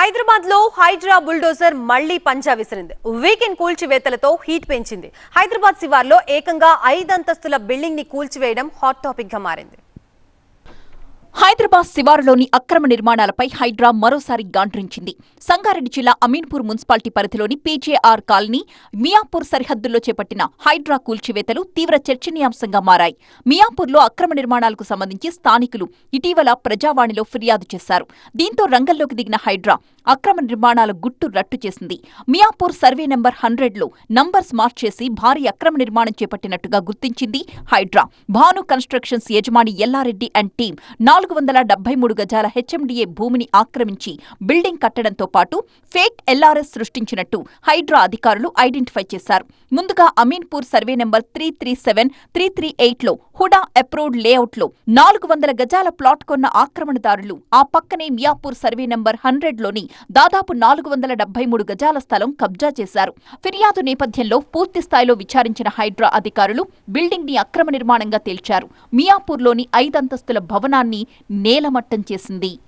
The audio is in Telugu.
హైదరాబాద్లో హైడ్రా బుల్డోజర్ మళ్ళీ పంజా విసిరింది. వీకెండ్ కూల్చివేతలతో హీట్ పెంచింది. హైదరాబాద్ శివార్లో ఏకంగా ఐదంతస్తుల బిల్డింగ్ని కూల్చివేయడం హాట్ టాపిక్గా మారింది. హైదరాబాద్ శివారులోని అక్రమ నిర్మాణాలపై హైడ్రా మరోసారి గాండ్రించింది. సంగారెడ్డి జిల్లా అమీన్పూర్ మున్సిపాలిటీ పరిధిలోని పీజేఆర్ కాలనీ మియాపూర్ సరిహద్దుల్లో చేపట్టిన హైడ్రా కూల్చివేతలు తీవ్ర చర్చనీయాంశంగా మారాయి. మియాపూర్లో అక్రమ నిర్మాణాలకు సంబంధించి స్థానికులు ఇటీవల ప్రజావాణిలో ఫిర్యాదు చేశారు. దీంతో రంగంలోకి దిగిన హైడ్రా అక్రమ నిర్మాణాల గుట్టు రట్టు చేసింది. మియాపూర్ సర్వే నెంబర్ హండ్రెడ్లో నంబర్స్ మార్చేసి భారీ అక్రమ నిర్మాణం చేపట్టినట్టుగా గుర్తించింది హైడ్రా. భాను కన్స్ట్రక్షన్స్ యజమాని ఎల్లారెడ్డి అండ్ టీం నాలుగు వందల డెబ్బై మూడు గజాల హెచ్ఎండిఏ భూమిని ఆక్రమించి బిల్డింగ్ కట్టడంతో పాటు ఫేక్ ఎల్ఆర్ఎస్ సృష్టించినట్టు హైడ్రా అధికారులు ఐడెంటిఫై చేశారు. ముందుగా Ameenpur survey number three three seven three three ఎయిట్లో హుడా అప్రూవ్డ్ లేఅవుట్లో నాలుగు వందల గజాల ప్లాట్ కొన్న ఆక్రమణదారులు ఆ పక్కనే మియాపూర్ సర్వే నెంబర్ హండ్రెడ్లోని దాదాపు నాలుగు వందల డెబ్బై మూడు గజాల స్థలం కబ్జా చేశారు. ఫిర్యాదు నేపథ్యంలో పూర్తి స్థాయిలో విచారించిన హైడ్రా అధికారులు బిల్డింగ్ని అక్రమ నిర్మాణంగా తేల్చారు. మియాపూర్లోని ఐదంతస్తుల భవనాన్ని నేలమట్టం చేసింది.